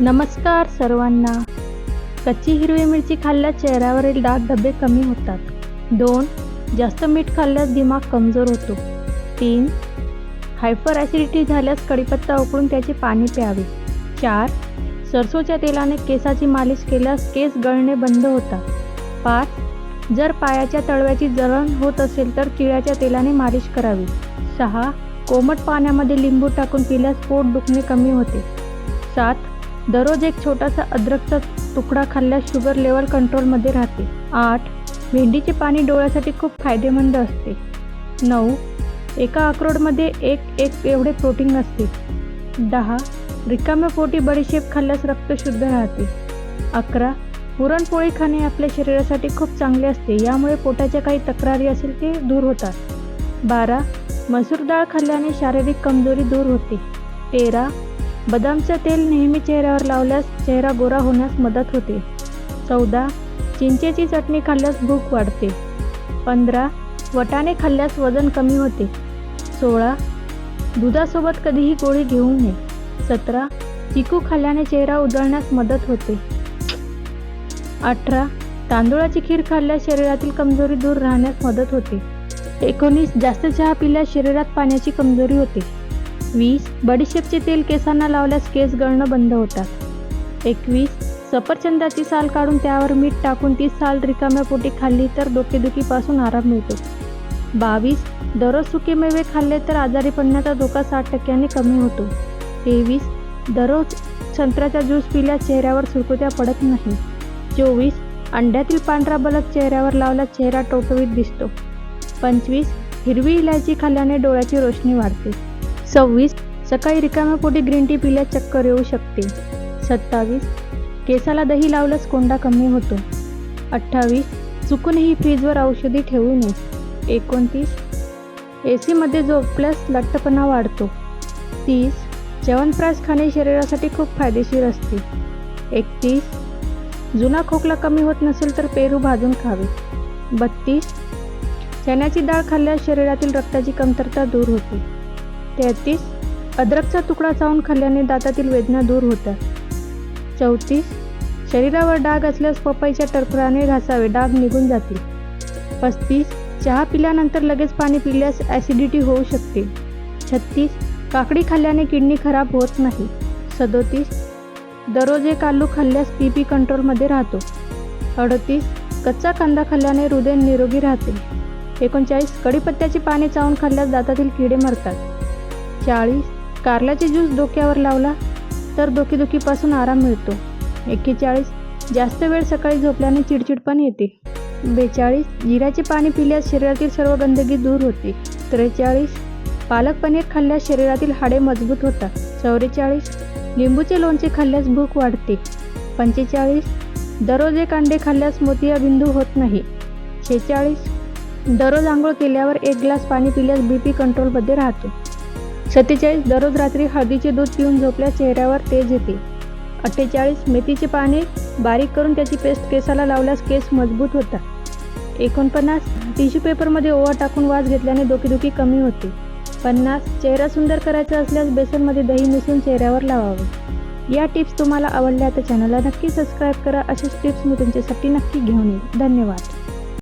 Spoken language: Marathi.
नमस्कार सर्वांना. कच्ची हिरवी मिरची खाल्ल्यास चेहऱ्यावरील डाग डबे कमी होतात. दोन जास्त मीठ खाल्ल्यास दिमाग कमजोर होतो. तीन हायपर ॲसिडिटी झाल्यास कढीपत्ता उकळून त्याचे पाणी प्यावे. चार सरसोच्या तेलाने केसाची मालिश केल्यास केस गळणे बंद होतात. पाच जर पायाच्या तळव्याची जळण होत असेल तर तिळ्याच्या तेलाने मालिश करावी. सहा कोमट पाण्यामध्ये लिंबू टाकून पिल्यास पोट दुखणे कमी होते. सात दररोज एक छोटासा अद्रकचा तुकडा खाल्ल्यास शुगर लेवल कंट्रोलमध्ये राहते. आठ भेंडीचे पाणी डोळ्यासाठी खूप फायदेमंद असते. नऊ एका अक्रोडमध्ये एक एक एवढे प्रोटीन असते दहा रिकाम्या पोटी बडीशेप खाल्ल्यास रक्त शुद्ध राहते. अकरा पुरणपोळी खाणे आपल्या शरीरासाठी खूप चांगले असते यामुळे पोटाच्या काही तक्रारी असेल ते दूर होतात. बारा मसूर डाळ खाल्ल्याने शारीरिक कमजोरी दूर होते. तेरा बदामचं तेल नेहमी चेहऱ्यावर लावल्यास चेहरा गोरा होण्यास मदत होते. चौदा चिंचेची चटणी खाल्ल्यास भूक वाढते. पंधरा वटाणे खाल्ल्यास वजन कमी होते. सोळा दुधासोबत कधीही गोळी घेऊ नये. सतरा चिकू खाल्ल्याने चेहरा उजळण्यास मदत होते. अठरा तांदूळाची खीर खाल्ल्यास शरीरातील कमजोरी दूर राहण्यास मदत होते. एकोणीस जास्त चहा पिल्यास शरीरात पाण्याची कमजोरी होते. वीस बडीशेपचे तेल केसांना लावल्यास केस गळणं बंद होतात. एकवीस सफरचंदाची साल काढून त्यावर मीठ टाकून ती साल रिकाम्या पोटी खाल्ली तर डोकेदुखीपासून आराम मिळतो. बावीस दररोज सुके मेवे खाल्ले तर आजारी पडण्याचा धोका साठ टक्क्यांनी कमी होतो. तेवीस दररोज संत्र्याचा ज्यूस पिल्यास चेहऱ्यावर सुरकुत्या पडत नाही. चोवीस अंड्यातील पांढरा बलक चेहऱ्यावर लावल्यास चेहरा टवटवीत दिसतो. पंचवीस हिरवी इलायची खाल्ल्याने डोळ्याची रोशनी वाढते. सव्वीस सकाळी रिकाम्या पोटी ग्रीन टी पिल्यास चक्कर येऊ शकते. सत्तावीस केसाला दही लावल्यास कोंडा कमी होतो. अठ्ठावीस चुकूनही फ्रीजवर औषधी ठेवू नये. एकोणतीस ए सीमध्ये झोपल्यास लठ्ठपणा वाढतो. तीस च्यवनप्राश खाणे शरीरासाठी खूप फायदेशीर असते. एकतीस जुना खोकला कमी होत नसेल तर पेरू भाजून खावे. बत्तीस चण्याची डाळ खाल्ल्यास शरीरातील रक्ताची कमतरता दूर होते. तेहतीस अद्रकचा तुकडा चावून खाल्ल्याने दातातील वेदना दूर होतात. चौतीस शरीरावर डाग असल्यास पपईच्या टरफराने घासावे डाग निघून जातील. पस्तीस चहा पिल्यानंतर लगेच पाणी पिल्यास ॲसिडिटी होऊ शकते. छत्तीस काकडी खाल्ल्याने किडनी खराब होत नाही. सदोतीस दररोज एक आलू खाल्ल्यास बी पी कंट्रोलमध्ये राहतो. अडतीस कच्चा कांदा खाल्ल्याने हृदय निरोगी राहते. एकोणचाळीस कडीपत्त्याची पाने चावून खाल्ल्यास दातातील किडे मरतात. चाळीस. कारल्याचे ज्यूस डोक्यावर लावला तर डोकेदुखीपासून आराम मिळतो. एक्केचाळीस. जास्त वेळ सकाळी झोपल्याने चिडचिडपण येते. बेचाळीस. जिऱ्याचे पाणी पिल्यास शरीरातील सर्व गंदगी दूर होते. त्रेचाळीस. पालक पनीर खाल्ल्यास शरीरातील हाडे मजबूत होतात. चौवेचाळीस. लिंबूचे लोणचे खाल्ल्यास भूक वाढते. पंचेचाळीस. दररोज एक अंडे खाल्ल्यास मोतियाबिंदू होत नाही. शेहेचाळीस दररोज आंघोळ केल्यावर एक ग्लास पाणी पिल्यास बी पी कंट्रोलमध्ये राहतो. सत्तेचाळीस दररोज रात्री हळदीचे दूध पिऊन झोपल्यास चेहऱ्यावर तेज येते. अठ्ठेचाळीस मेथीचे पाने बारीक करून त्याची पेस्ट केसाला लावल्यास केस मजबूत होतात. एकोणपन्नास टिश्यू पेपरमध्ये ओवा टाकून वास घेतल्याने डोकेदुखी कमी होते. पन्नास चेहरा सुंदर करायचा असल्यास बेसनमध्ये दही मिसळून चेहऱ्यावर लावावं. या टिप्स तुम्हाला आवडल्या तर चॅनलला नक्की सबस्क्राईब करा. अशाच टिप्स मी तुमच्यासाठी नक्की घेऊन येईल धन्यवाद.